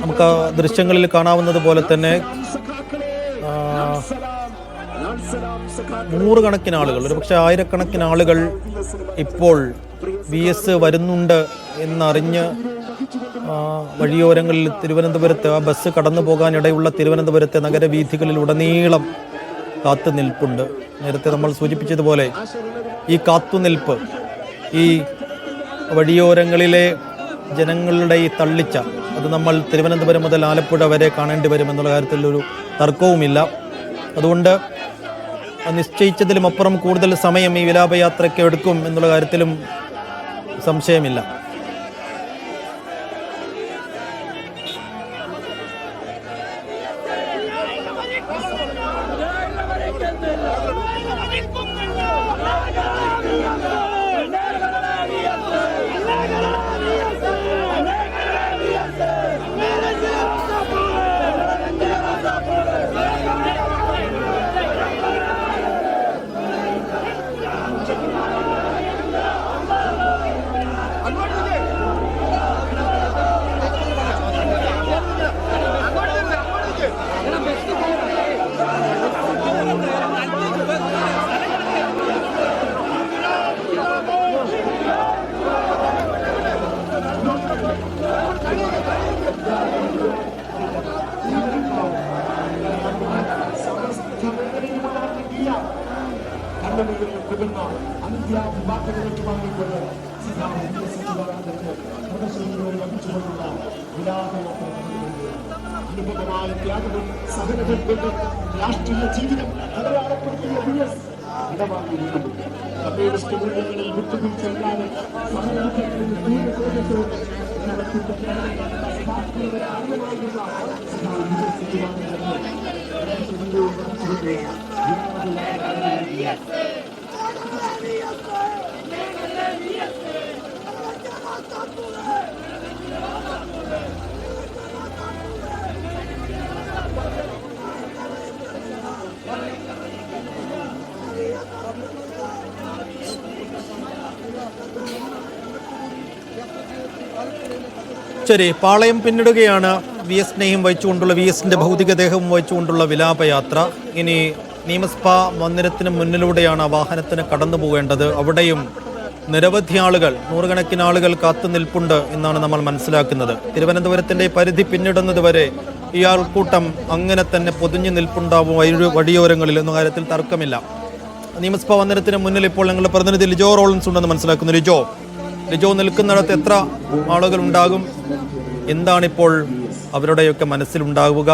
നമുക്ക് ആ ദൃശ്യങ്ങളിൽ കാണാവുന്നത് പോലെ തന്നെ നൂറുകണക്കിന് ആളുകൾ ഒരുപക്ഷെ ആയിരക്കണക്കിന് ആളുകൾ ഇപ്പോൾ വി എസ് വരുന്നുണ്ട് എന്നറിഞ്ഞ് വഴിയോരങ്ങളിൽ തിരുവനന്തപുരത്ത് ആ ബസ് കടന്നു പോകാനിടയുള്ള തിരുവനന്തപുരത്തെ നഗരവീഥികളിൽ ഉടനീളം കാത്തു നിൽപ്പുണ്ട്. നേരത്തെ നമ്മൾ സൂചിപ്പിച്ചതുപോലെ ഈ കാത്തുനിൽപ്പ് ഈ വഴിയോരങ്ങളിലെ ജനങ്ങളുടെ ഈ തള്ളിച്ച അത് നമ്മൾ തിരുവനന്തപുരം മുതൽ ആലപ്പുഴ വരെ കാണേണ്ടി വരും എന്നുള്ള കാര്യത്തിൽ ഒരു തർക്കവുമില്ല. അതുകൊണ്ട് നിശ്ചയിച്ചതിലും അപ്പുറം കൂടുതൽ സമയം ഈ വിലാപയാത്രയ്ക്ക് എടുക്കും എന്നുള്ള കാര്യത്തിലും സംശയമില്ല. അനുഭവമായ ത്യാഗവും സഹനവും കൊണ്ട് രാഷ്ട്രീയ ജീവിതം അടയാളപ്പെടുത്തിയ വി എസ് ഇടമാറിയിരിക്കുന്നു കമ്മ്യൂണിസ്റ്റ് മൂല്യങ്ങളിൽ വിട്ടുവീഴ്ചയില്ലാതെ സമൂഹത്തിൽ തീവ്രതയോടെ ശരി പാളയം പിന്നിടുകയാണ് വി എസിനെയും വഹിച്ചുകൊണ്ടുള്ള വി എസിന്റെ ഭൗതികദേഹവും വഹിച്ചുകൊണ്ടുള്ള വിലാപയാത്ര. ഇനി നിയമസഭാ മന്ദിരത്തിന് മുന്നിലൂടെയാണ് ആ വാഹനത്തിന് കടന്നു പോകേണ്ടത് അവിടെയും നിരവധി ആളുകൾ നൂറുകണക്കിന് ആളുകൾ കാത്തു നിൽപ്പുണ്ട് എന്നാണ് നമ്മൾ മനസ്സിലാക്കുന്നത്. തിരുവനന്തപുരത്തിന്റെ പരിധി പിന്നിടുന്നത് വരെ ഈ അങ്ങനെ തന്നെ പൊതിഞ്ഞു നിൽപ്പുണ്ടാവും വഴി വഴിയോരങ്ങളിൽ എന്ന കാര്യത്തിൽ തർക്കമില്ല. നിയമസഭാ മന്ദിരത്തിന് മുന്നിൽ ഇപ്പോൾ ഞങ്ങളുടെ പ്രതിനിധി ലിജോ റോളൻസ് ഉണ്ടെന്ന് മനസ്സിലാക്കുന്നു. ലിജോ. ലിജോ നിൽക്കുന്നിടത്ത് എത്ര ആളുകൾ ഉണ്ടാകും എന്താണിപ്പോൾ അവരുടെയൊക്കെ മനസ്സിലുണ്ടാവുക?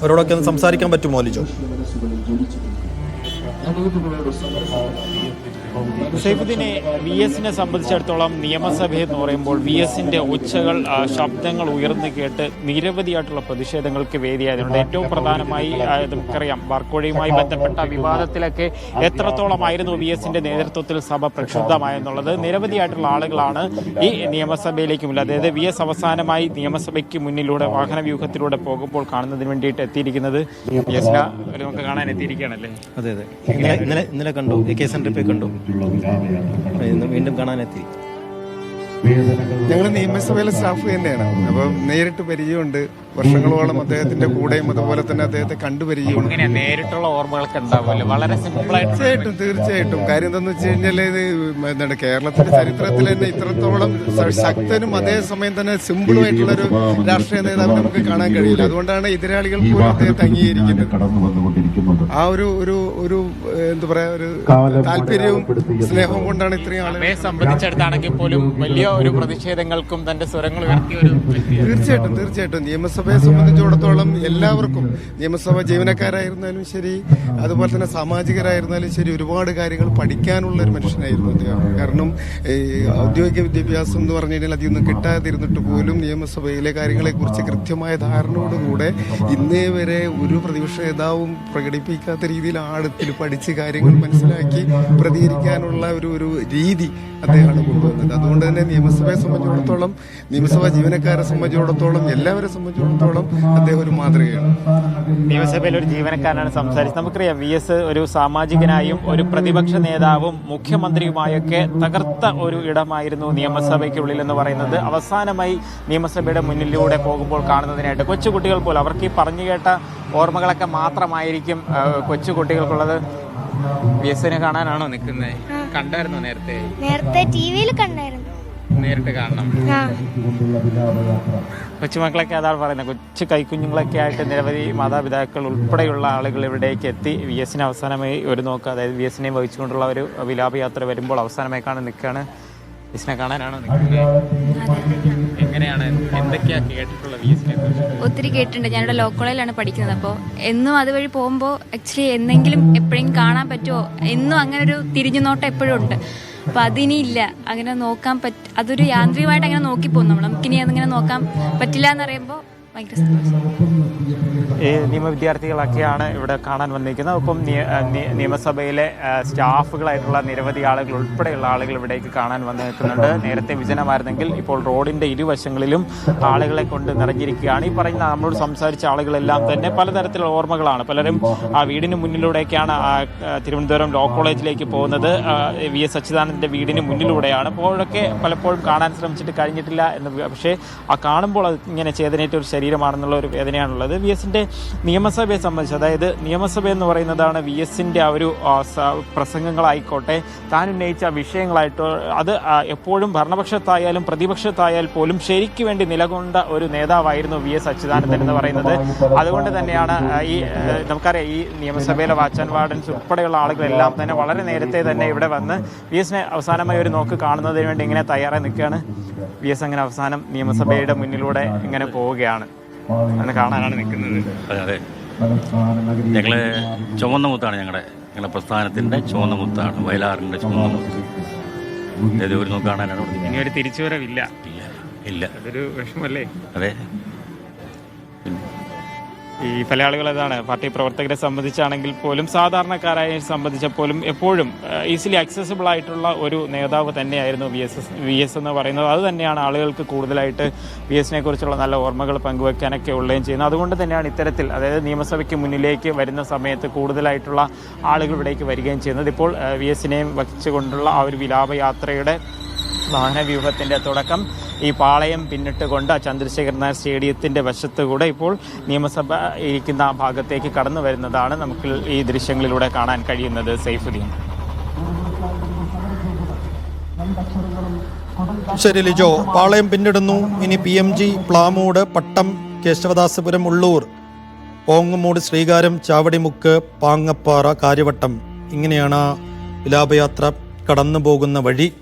അവരോടൊക്കെ ഒന്ന് സംസാരിക്കാൻ പറ്റുമോ ലിജോ സൈഫുദ്ദീനെ വി എസിനെ സംബന്ധിച്ചിടത്തോളം നിയമസഭ എന്ന് പറയുമ്പോൾ വി എസിന്റെ ഒച്ചകൾ ശബ്ദങ്ങൾ ഉയർന്നു കേട്ട് നിരവധിയായിട്ടുള്ള പ്രതിഷേധങ്ങൾക്ക് വേദിയായതുകൊണ്ട് ഏറ്റവും പ്രധാനമായി നമുക്കറിയാം ബാർക്കോഴയുമായി ബന്ധപ്പെട്ട വിവാദത്തിലൊക്കെ എത്രത്തോളമായിരുന്നു വി എസിന്റെ നേതൃത്വത്തിൽ സഭ പ്രക്ഷുബ്ധമായെന്നുള്ളത് നിരവധിയായിട്ടുള്ള ആളുകളാണ് ഈ നിയമസഭയിലേക്കുമില്ല അതായത് വി എസ് അവസാനമായി നിയമസഭയ്ക്ക് മുന്നിലൂടെ വാഹന വ്യൂഹത്തിലൂടെ പോകുമ്പോൾ കാണുന്നതിന് വേണ്ടിയിട്ട് എത്തിയിരിക്കുന്നത്. നമുക്ക് കാണാൻ എത്തിയിരിക്കുകയാണല്ലേ? അതെ അതെ. ഇന്നലെ ഇന്നലെ കണ്ടു. കെ സെന്ററിൽ പോയി കണ്ടു. വീണ്ടും കാണാനെത്തി. ഞങ്ങൾ നിയമസഭയിലെ സ്റ്റാഫ് തന്നെയാണ്. അപ്പം നേരിട്ട് പരിചയമുണ്ട്. വർഷങ്ങളോളം അദ്ദേഹത്തിന്റെ കൂടെയും അതുപോലെ തന്നെ അദ്ദേഹത്തെ കണ്ടു പരിചയമുണ്ട്. നേരിട്ടുള്ള ഓർമ്മകളൊക്കെ ഉണ്ടാവുമല്ലോ. വളരെ സിമ്പിൾ ആയിട്ട് തീർച്ചയായിട്ടും തീർച്ചയായിട്ടും. കാര്യം എന്താന്ന് വെച്ച് കഴിഞ്ഞാൽ ഇത് എന്താണ് കേരളത്തിന്റെ ചരിത്രത്തിൽ തന്നെ ഇത്രത്തോളം ശക്തനും അതേസമയം തന്നെ സിമ്പിളും ആയിട്ടുള്ള ഒരു രാഷ്ട്രീയ നേതാവ് നമുക്ക് കാണാൻ കഴിയില്ല. അതുകൊണ്ടാണ് എതിരാളികൾ പോലും അദ്ദേഹത്തെ അംഗീകരിക്കുന്നത്. ആ ഒരു ഒരു ഒരു എന്താ പറയാ ഒരു താല്പര്യവും സ്നേഹവും കൊണ്ടാണ് ഇത്രയും ആളുകൾ അവയെ സംബന്ധിച്ചിടത്താണെങ്കിൽ പോലും വലിയ ഒരു പ്രതിഷേധങ്ങൾക്കും തന്റെ സ്വരങ്ങൾ ഉയർത്തിയ ഒരു തീർച്ചയായിട്ടും തീർച്ചയായിട്ടും. നിയമസഭയെ സംബന്ധിച്ചിടത്തോളം എല്ലാവർക്കും നിയമസഭ ജീവനക്കാരായിരുന്നാലും ശരി അതുപോലെ തന്നെ സാമാജികരായിരുന്നാലും ശരി ഒരുപാട് കാര്യങ്ങൾ പഠിക്കാനുള്ള ഒരു മനുഷ്യനായിരുന്നു അദ്ദേഹം. കാരണം ഔദ്യോഗിക വിദ്യാഭ്യാസം എന്ന് പറഞ്ഞു കഴിഞ്ഞാൽ അതിൽ കിട്ടാതിരുന്നിട്ട് പോലും നിയമസഭയിലെ കാര്യങ്ങളെക്കുറിച്ച് കൃത്യമായ ധാരണയോടുകൂടെ ഇന്നേ വരെ ഒരു പ്രതിപക്ഷ നേതാവും പ്രകടിപ്പിക്കാത്ത രീതിയിൽ ആഴത്തിൽ പഠിച്ച് കാര്യങ്ങൾ മനസ്സിലാക്കി പ്രതികരിക്കാനുള്ള ഒരു ഒരു രീതി അദ്ദേഹമാണ് കൊണ്ടുവന്നത്. അതുകൊണ്ട് തന്നെ നിയമസഭയെ സംബന്ധിച്ചിടത്തോളം നിയമസഭാ ജീവനക്കാരെ സംബന്ധിച്ചിടത്തോളം എല്ലാവരെ സംബന്ധിച്ചിടത്തോളം അദ്ദേഹം ഒരു മാതൃകയാണ്. നിയമസഭയിൽ ഒരു ജീവനക്കാരനാണ് സംസാരിച്ചത്. നമുക്കറിയാം വി എസ് ഒരു സാമാജികനായും ഒരു പ്രതിപക്ഷ നേതാവും മുഖ്യമന്ത്രിയുമായൊക്കെ തകർത്ത ഒരു ഇടമായിരുന്നു നിയമസഭയ്ക്കുള്ളിൽ എന്ന് പറയുന്നത്. അവസാനമായി നിയമസഭയുടെ മുന്നിലൂടെ പോകുമ്പോൾ കാണുന്നതിനായിട്ട് കൊച്ചുകുട്ടികൾ പോലും അവർക്ക് ഈ പറഞ്ഞു കേട്ട ഓർമ്മകളൊക്കെ മാത്രമായിരിക്കും കൊച്ചുകുട്ടികൾക്കുള്ളത്. വി എസിനെ കാണാനാണോ നിൽക്കുന്നത്? കണ്ടായിരുന്നോ നേരത്തെ? നേരത്തെ ടി വിയിൽ കണ്ടായിരുന്നു. നേരിട്ട് കാണണം. കൊച്ചുമക്കളൊക്കെ അതാണ് പറയുന്നത്. കൊച്ചു കൈക്കുഞ്ഞുങ്ങളൊക്കെ ആയിട്ട് നിരവധി മാതാപിതാക്കൾ ഉൾപ്പെടെയുള്ള ആളുകൾ ഇവിടേക്ക് എത്തി. വി എസിന് അവസാനമായി ഒരു നോക്ക്. അതായത് വി എസിനെ വഹിച്ചുകൊണ്ടുള്ള ഒരു വിലാപയാത്ര വരുമ്പോൾ അവസാനമായി കാണാൻ നിൽക്കുകയാണ്. കാണാനാണോ എങ്ങനെയാണ്? എന്തൊക്കെയാ കേട്ടിട്ടുള്ള വിഎസ്നെ ഒത്തിരി കേട്ടിട്ടുണ്ട്. ഞാനിവിടെ ലോ കോളേജിലാണ് പഠിക്കുന്നത്. അപ്പോൾ എന്നും അതുവഴി പോകുമ്പോൾ ആക്ച്വലി എന്തെങ്കിലും എപ്പോഴെങ്കിലും കാണാൻ പറ്റുമോ? എന്നും അങ്ങനെ ഒരു തിരിഞ്ഞു നോട്ടം എപ്പോഴും ഉണ്ട്. അപ്പം അങ്ങനെ നോക്കാൻ പറ്റ അതൊരു യാന്ത്രികമായിട്ട് അങ്ങനെ നോക്കിപ്പോകും നമ്മൾ നമുക്കിനി അതിങ്ങനെ നോക്കാൻ പറ്റില്ല എന്ന് പറയുമ്പോൾ ഈ നിയമ വിദ്യാർത്ഥികളൊക്കെയാണ് ഇവിടെ കാണാൻ വന്നിരിക്കുന്നത്. ഒപ്പം നിയമസഭയിലെ സ്റ്റാഫുകളായിട്ടുള്ള നിരവധി ആളുകൾ ഉൾപ്പെടെയുള്ള ആളുകൾ ഇവിടേക്ക് കാണാൻ വന്നിരിക്കുന്നുണ്ട്. നേരത്തെ വിജനമായിരുന്നെങ്കിൽ ഇപ്പോൾ റോഡിന്റെ ഇരുവശങ്ങളിലും ആളുകളെ കൊണ്ട് നിറഞ്ഞിരിക്കുകയാണ്. ഈ പറയുന്ന നമ്മളോട് സംസാരിച്ച ആളുകളെല്ലാം തന്നെ പലതരത്തിലുള്ള ഓർമ്മകളാണ്. പലരും ആ വീടിന് മുന്നിലൂടെയൊക്കെയാണ് തിരുവനന്തപുരം ലോ കോളേജിലേക്ക് പോകുന്നത്. വി. എസ്. അച്യുതാനന്ദന്റെ വീടിന് മുന്നിലൂടെയാണ്. അപ്പോഴൊക്കെ പലപ്പോഴും കാണാൻ ശ്രമിച്ചിട്ട് കഴിഞ്ഞിട്ടില്ല എന്ന്. പക്ഷേ ആ കാണുമ്പോൾ അത് ഇങ്ങനെ ചേതനേറ്റ ഒരു ശരീരമാണെന്നുള്ള ഒരു വേദനയാണുള്ളത്. വി എസിന്റെ നിയമസഭയെ സംബന്ധിച്ച് അതായത് നിയമസഭ എന്ന് പറയുന്നതാണ് വി എസിന്റെ ആ ഒരു പ്രസംഗങ്ങളായിക്കോട്ടെ താൻ ഉന്നയിച്ച വിഷയങ്ങളായിട്ടോ അത് എപ്പോഴും ഭരണപക്ഷത്തായാലും പ്രതിപക്ഷത്തായാൽ പോലും ശരിക്ക് വേണ്ടി നിലകൊണ്ട ഒരു നേതാവായിരുന്നു വി എസ് അച്യുതാനന്ദൻ എന്ന് പറയുന്നത്. അതുകൊണ്ട് തന്നെയാണ് ഈ നമുക്കറിയാം ഈ നിയമസഭയിലെ വാച്ചാൻ വാർഡൻസ് ഉൾപ്പെടെയുള്ള ആളുകളെല്ലാം തന്നെ വളരെ നേരത്തെ തന്നെ ഇവിടെ വന്ന് വി എസിനെ അവസാനമായി ഒരു നോക്ക് കാണുന്നതിന് വേണ്ടി ഇങ്ങനെ തയ്യാറായി നിൽക്കുകയാണ്. വി എസ് അങ്ങനെ അവസാനം നിയമസഭയുടെ മുന്നിലൂടെ ഇങ്ങനെ പോവുകയാണ്. അങ്ങനെ കാണാനാണ് നിൽക്കുന്നത്. അതെ അതെ. ഞങ്ങൾ ചുവന്ന മുത്താണ് ഞങ്ങളുടെ ഞങ്ങളുടെ പ്രസ്ഥാനത്തിന്റെ ചുവന്ന മുത്താണ് വയലാറിന്റെ ചുവന്ന മുത്ത്. ഒരു ഇനി ഒരു തിരിച്ചുവരവില്ല. ഇല്ല ഇല്ല. അതൊരു വിഷമല്ലേ? അതെ. ഈ പല ആളുകൾ പാർട്ടി പ്രവർത്തകരെ സംബന്ധിച്ചാണെങ്കിൽ പോലും സാധാരണക്കാരായ സംബന്ധിച്ച പോലും എപ്പോഴും ഈസിലി അക്സസിബിൾ ആയിട്ടുള്ള ഒരു നേതാവ് തന്നെയായിരുന്നു വി എസ് വി എസ് എന്ന് പറയുന്നത്. അത് തന്നെയാണ് ആളുകൾക്ക് കൂടുതലായിട്ട് വി എസിനെ കുറിച്ചുള്ള നല്ല ഓർമ്മകൾ പങ്കുവെക്കാനൊക്കെ ഉള്ളതും ചെയ്യുന്നത്. അതുകൊണ്ട് തന്നെയാണ് ഇത്തരത്തിൽ അതായത് നിയമസഭയ്ക്ക് മുന്നിലേക്ക് വരുന്ന സമയത്ത് കൂടുതലായിട്ടുള്ള ആളുകൾ ഇവിടേക്ക് വരികയും ചെയ്യുന്നത്. ഇപ്പോൾ വി എസിനെയും വഹിച്ചുകൊണ്ടുള്ള ആ ഒരു വിലാപയാത്രയുടെ വാഹനവ്യൂഹത്തിന്റെ തുടക്കം. ഈ പാളയം പിന്നിട്ടുകൊണ്ട് ചന്ദ്രശേഖരൻ നായർ സ്റ്റേഡിയത്തിന്റെ വശത്തുകൂടെ ഇപ്പോൾ നിയമസഭ ഇരിക്കുന്ന ആ ഭാഗത്തേക്ക് കടന്നു വരുന്നതാണ് നമുക്ക് ഈ ദൃശ്യങ്ങളിലൂടെ കാണാൻ കഴിയുന്നത്. സൈഫുദ്ദീൻ. ശരി ലിജോ. പാളയം പിന്നിടുന്നു. ഇനി P M G Plamoodu Pattom Kesavadasapuram Ulloor Ongumoodu Sreekaryam Chavadimukku Pangappara Karyavattom. ഇങ്ങനെയാണ് വിലാപയാത്ര കടന്നു പോകുന്ന വഴി.